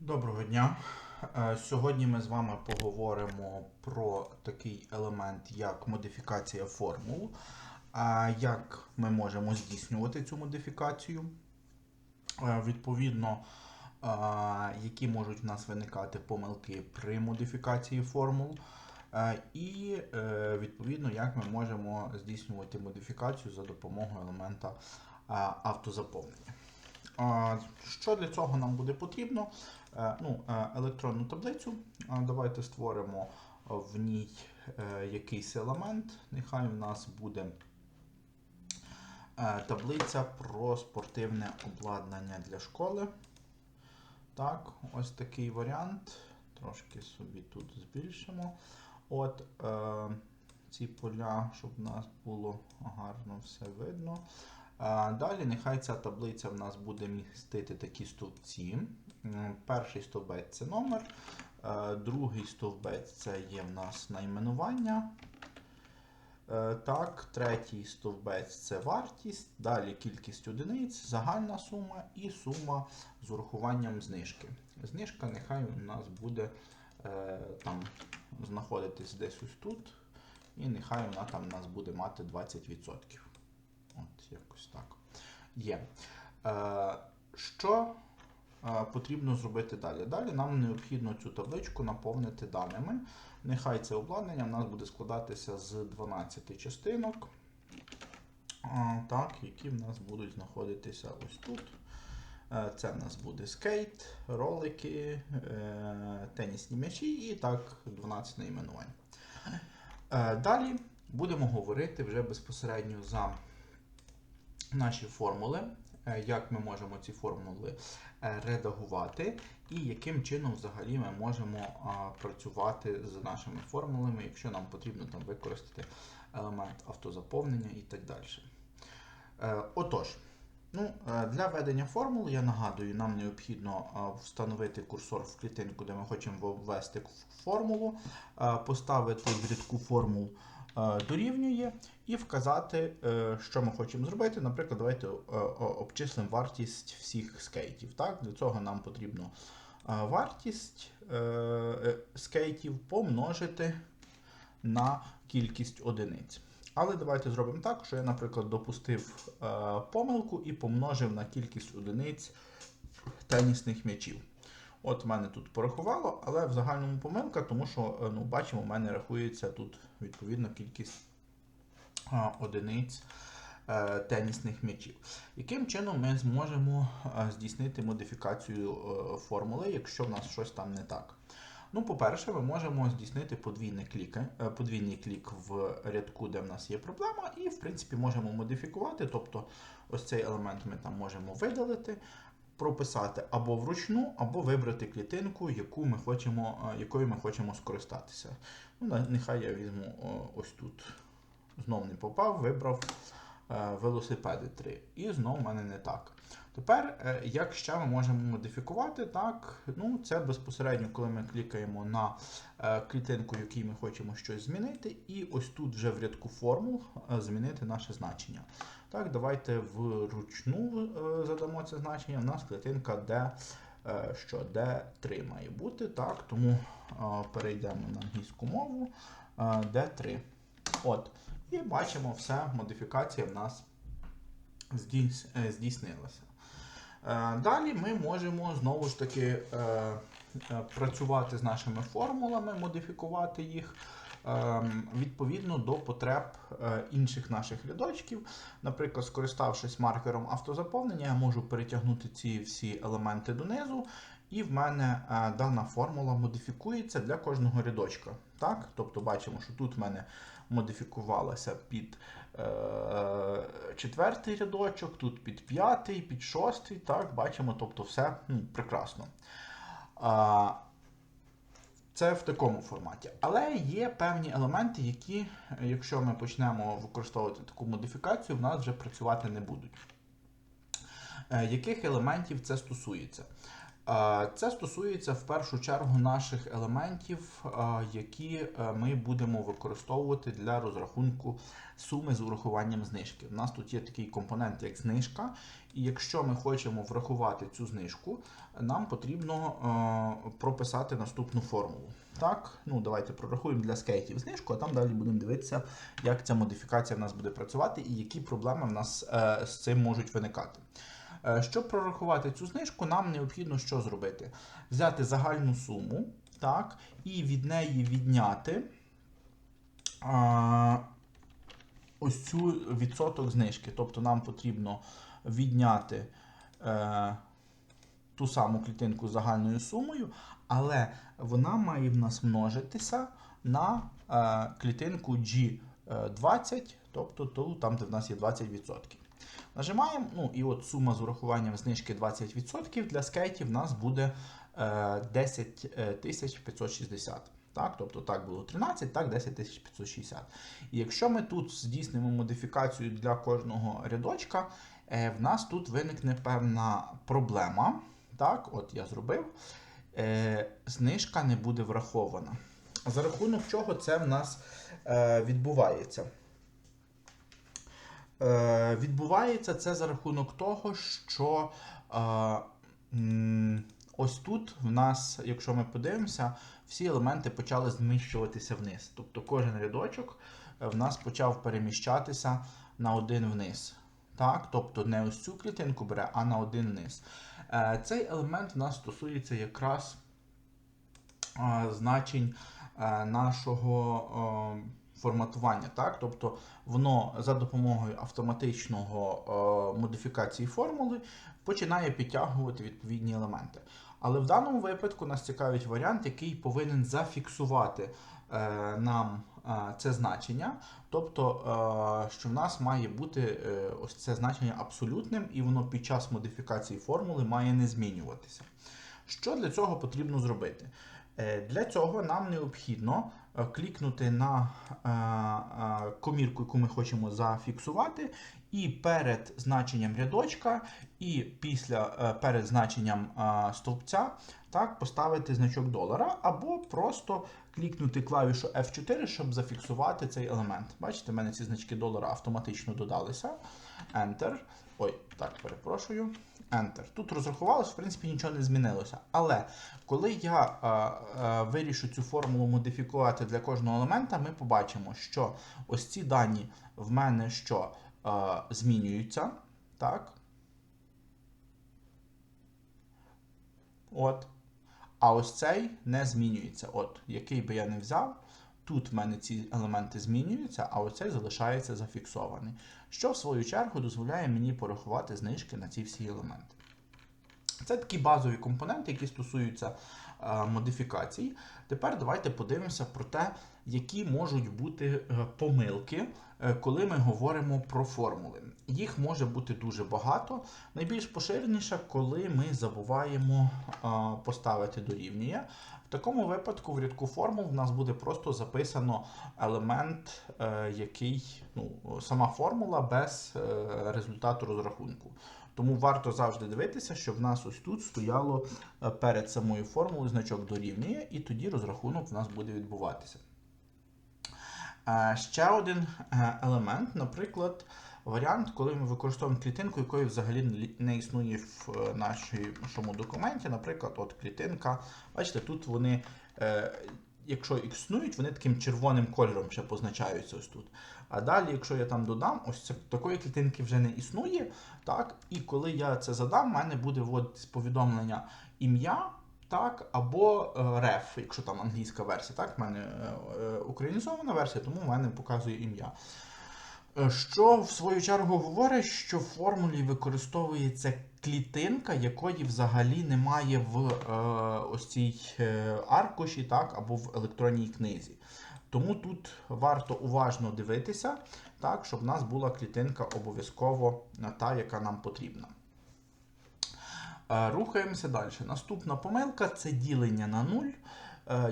Доброго дня. Е, Сьогодні ми з вами поговоримо про такий елемент, як модифікація формул, як ми можемо здійснювати цю модифікацію. Е, Відповідно, е, які можуть в нас виникати помилки при модифікації формул. І відповідно, як ми можемо здійснювати модифікацію за допомогою елемента автозаповнення. Що для цього нам буде потрібно? Е, Ну, е, електронну таблицю. Давайте створимо в ній е, якийсь елемент. Нехай у нас буде таблиця про спортивне обладнання для школи. Так, ось такий варіант. Трошки собі тут збільшимо. От е, ці поля, щоб у нас було гарно все видно. Далі нехай ця таблиця в нас буде містити такі стовпці. Перший стовбець це номер, е, другий стовбець це є в нас найменування. Е, Так, третій стовбець це вартість, далі кількість одиниць, загальна сума і сума з урахуванням знижки. Знижка нехай у нас буде е, там знаходитись десь ось тут, і нехай вона там у нас буде мати 20%. От, якось так. Є. Е, що е, потрібно зробити далі? Далі нам необхідно цю табличку наповнити даними. Нехай це обладнання в нас буде складатися з 12 частинок, е, так, які в нас будуть знаходитися ось тут. Це в нас буде скейт, ролики, тенісні м'ячі і так 12 найменувань. Далі будемо говорити вже безпосередньо за наші формули, е, як ми можемо ці формули е, редагувати, і яким чином взагалі ми можемо працювати з нашими формулами, якщо нам потрібно там використати елемент автозаповнення і так далі. Е, Отож, ну, для ведення формул, я нагадую, нам необхідно встановити курсор в клітинку, де ми хочемо ввести формулу, поставити в рядку формул е, дорівнює і вказати, е, що ми хочемо зробити. Наприклад, давайте е, обчислимо вартість всіх скейтів. Так? Для цього нам потрібно е, вартість е, е, скейтів помножити на кількість одиниць. Але давайте зробимо так, що я, наприклад, допустив е, помилку і помножив на кількість одиниць тенісних м'ячів. От в мене тут порахувало, але в загальному помилка, тому що, е, ну, бачимо, в мене рахується тут відповідно кількість а, одиниць е, тенісних м'ячів. Яким чином ми зможемо е, здійснити модифікацію е, формули, якщо в нас щось там не так? Ну, по-перше, ми можемо здійснити подвійний клік, е, подвійний клік в рядку, де в нас є проблема, і, в принципі, можемо модифікувати. Тобто, ось цей елемент ми там можемо видалити, прописати або вручну, або вибрати клітинку, яку ми хочемо, е, якою ми хочемо скористатися. Ну, нехай я візьму ось тут. Знов не попав, вибрав е, велосипеди 3. І знов в мене не так. Тепер, е, як ще ми можемо модифікувати, так, ну, це безпосередньо, коли ми клікаємо на е, клітинку, в якій ми хочемо щось змінити, і ось тут вже в рядку формул е, змінити наше значення. Так, давайте вручну е, задамо це значення. У нас клітинка D, е, що D3 має бути. Так, тому е, перейдемо на англійську мову е, D3. От. І бачимо, все, модифікація в нас здійснилася. Далі ми можемо знову ж таки працювати з нашими формулами, модифікувати їх відповідно до потреб е, інших наших рядочків. Наприклад, скориставшись маркером автозаповнення, я можу перетягнути ці всі елементи донизу, і в мене е, дана формула модифікується для кожного рядочка. Так? Тобто бачимо, що тут в мене модифікувалася під е, четвертий рядочок, тут під п'ятий, під шостий. Так, бачимо, тобто все ну, прекрасно. Це в такому форматі. Але є певні елементи, які, якщо ми почнемо використовувати таку модифікацію, в нас вже працювати не будуть. Е, Яких елементів це стосується? Це стосується в першу чергу наших елементів, які е, ми будемо використовувати для розрахунку суми з урахуванням знижки. У нас тут є такий компонент, як знижка, і якщо ми хочемо врахувати цю знижку, нам потрібно е, прописати наступну формулу. Так, ну давайте прорахуємо для скейтів знижку, а там далі будемо дивитися, як ця модифікація в нас буде працювати і які проблеми в нас е, з цим можуть виникати. Е, Щоб прорахувати цю знижку, нам необхідно що зробити? Взяти загальну суму, так, і від неї відняти а, ось цю відсоток знижки. Тобто нам потрібно відняти е, ту саму клітинку з загальною сумою, але вона має в нас множитися на е, клітинку G20, тобто ту, там, де в нас є 20%. Нажимаємо, ну і от сума з урахуванням знижки 20% для скейтів в нас буде е, 10 560. Так, тобто так було 13, так 10 560. І якщо ми тут здійснимо модифікацію для кожного рядочка, е, в нас тут виникне певна проблема. Так, от я зробив. Е, знижка не буде врахована. За рахунок чого це в нас е, відбувається? Е, відбувається це за рахунок того, що е, ось тут в нас, якщо ми подивимося, всі елементи почали зміщуватися вниз. Тобто кожен рядочок е, в нас почав переміщатися на один вниз. Так? Тобто не ось цю клітинку бере, а на один вниз. Цей елемент в нас стосується якраз значень нашого. Форматування, так? Тобто воно за допомогою автоматичного е, модифікації формули починає підтягувати відповідні елементи. Але в даному випадку нас цікавить варіант, який повинен зафіксувати е, нам е, це значення. Тобто, що в нас має бути ось це значення абсолютним, і воно під час модифікації формули має не змінюватися. Що для цього потрібно зробити? Е, Для цього нам необхідно е, клікнути на е, комірку, яку ми хочемо зафіксувати, і перед значенням рядочка, і після перед значенням стовпця так, поставити значок долара, або просто клікнути клавішу F4, щоб зафіксувати цей елемент. Бачите, в мене ці значки долара автоматично додалися. Enter. Ой, так, перепрошую. Enter. Тут розрахувалося, в принципі, нічого не змінилося. Але коли я е, е, вирішу цю формулу модифікувати для кожного елемента, ми побачимо, що ось ці дані в мене що е, змінюються. Так. От. А ось цей не змінюється. От, який би я не взяв, тут в мене ці елементи змінюються, а оцей залишається зафіксований. Що в свою чергу дозволяє мені порахувати знижки на ці всі елементи. Це такі базові компоненти, які стосуються модифікацій. Тепер давайте подивимося про те, які можуть бути е, помилки, е, коли ми говоримо про формули. Їх може бути дуже багато. Найбільш поширеніше, коли ми забуваємо е, поставити дорівнює. В такому випадку в рядку формул в нас буде просто записано елемент, е, який ну, сама формула без е, результату розрахунку. Тому варто завжди дивитися, щоб в нас ось тут стояло е, перед самою формулою значок дорівнює, і тоді розрахунок в нас буде відбуватися. Е, Ще один е, елемент, наприклад, варіант, коли ми використовуємо клітинку, якої взагалі не- існує в нашому документі. Наприклад, от клітинка. Бачите, тут вони, якщо існують, вони таким червоним кольором ще позначаються ось тут. А далі, якщо я там додам, ось це, такої клітинки вже не існує. Так, і коли я це задам, в мене буде вводитись повідомлення ім'я. Так, або е, реф, якщо там англійська версія, так, в мене е, е, українізована версія, тому в мене показує ім'я. Е, Що в свою чергу говорить, що в формулі використовується клітинка, якої взагалі немає в е, ось цій е, аркуші, так, або в електронній книзі. Тому тут варто уважно дивитися, так, щоб в нас була клітинка обов'язково е, та, яка нам потрібна. Е, Рухаємося далі. Наступна помилка це ділення на 0, е,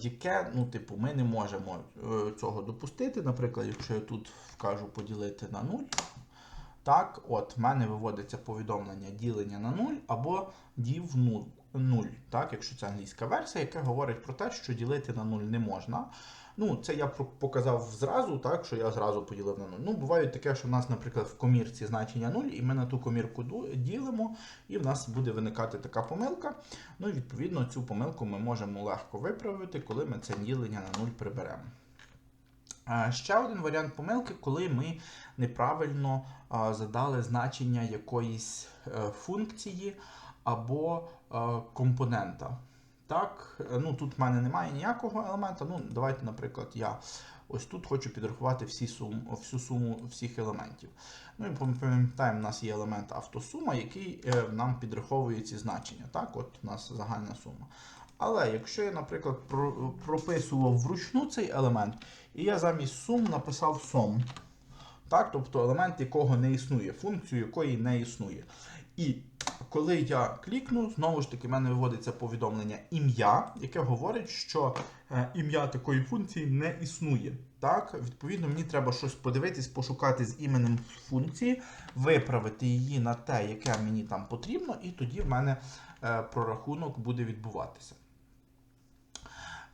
яке, ну, типу, ми не можемо е, цього допустити. Наприклад, якщо я тут вкажу поділити на 0, так, от, в мене виводиться повідомлення ділення на 0 або дів 0. 0, так, якщо це англійська версія, яка говорить про те, що ділити на 0 не можна. Ну, це я показав зразу, так, що я зразу поділив на 0. Ну, буває таке, що в нас, наприклад, в комірці значення 0, і ми на ту комірку ділимо, і в нас буде виникати така помилка. Ну і відповідно цю помилку ми можемо легко виправити, коли ми це ділення на 0 приберемо. Ще один варіант помилки, коли ми неправильно задали значення якоїсь е, функції або е, компонента. Так, ну тут в мене немає ніякого елемента. Ну, давайте, наприклад, я ось тут хочу підрахувати всі сум, всю суму всіх елементів. Ну і пам'ятаємо, у нас є елемент автосума, який е, нам підраховує ці значення. Так, от у нас загальна сума. Але якщо я, наприклад, про- прописував вручну цей елемент, і я замість сум написав сом, так, тобто елемент, якого не існує, функцію якої не існує. І коли я клікну, знову ж таки, в мене виводиться повідомлення ім'я, яке говорить, що е, ім'я такої функції не існує. Так, відповідно, мені треба щось подивитись, пошукати з іменем функції, виправити її на те, яке мені там потрібно, і тоді в мене е, прорахунок буде відбуватися.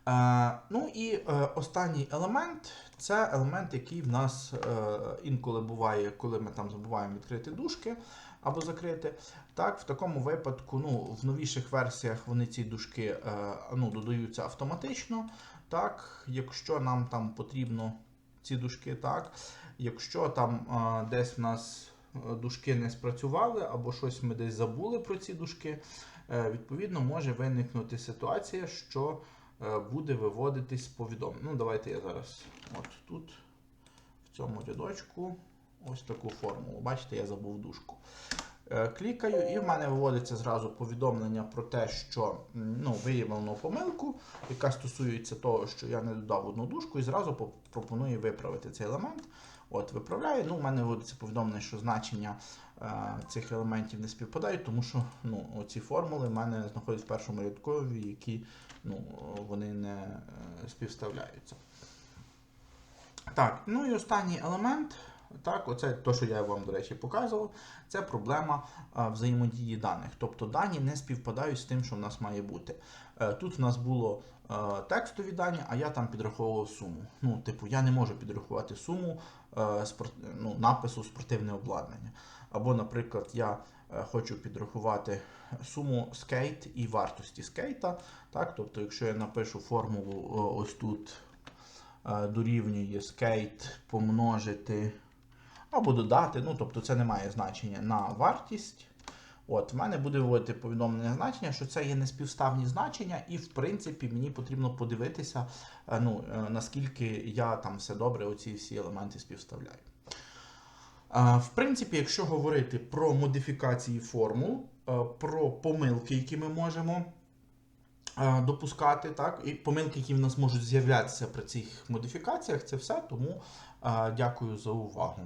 Е, ну і е, останній елемент це елемент, який в нас е, інколи буває, коли ми там забуваємо відкрити дужки або закрити. Так, в такому випадку, ну, в новіших версіях вони ці дужки ну, додаються автоматично. Так, якщо нам там потрібно ці дужки, так, якщо там десь в нас дужки не спрацювали, або щось ми десь забули про ці дужки, відповідно може виникнути ситуація, що буде виводитись повідомлення. Ну, давайте я зараз от тут, в цьому рядочку, ось таку формулу. Бачите, я забув дужку. Е, Клікаю, і в мене виводиться зразу повідомлення про те, що ну, виявлено помилку, яка стосується того, що я не додав одну дужку, і зразу по- пропонує виправити цей елемент. От, виправляю. Ну, у мене виводиться повідомлення, що значення е, цих елементів не співпадають, тому що ну, ці формули в мене знаходяться в першому рядкові, які ну, вони не е, співставляються. Так, ну і останній елемент. Так, оце те, що я вам, до речі, показував, це проблема а, взаємодії даних. Тобто дані не співпадають з тим, що в нас має бути. Е, тут в нас було е, текстові дані, а я там підраховував суму. Ну, типу, я не можу підрахувати суму е, ну, напису спортивне обладнання. Або, наприклад, я е, хочу підрахувати суму скейт і вартості скейта. Так, тобто, якщо я напишу формулу ось тут е, дорівнює скейт помножити або додати, ну тобто це не має значення на вартість. От, в мене буде виводити повідомлення значення, що це є неспівставні значення, і в принципі мені потрібно подивитися, е, ну, е, наскільки я там все добре оці всі елементи співставляю. Е, В принципі, якщо говорити про модифікації формул, про помилки, які ми можемо допускати, так, і помилки, які в нас можуть з'являтися при цих модифікаціях, це все. Тому дякую за увагу.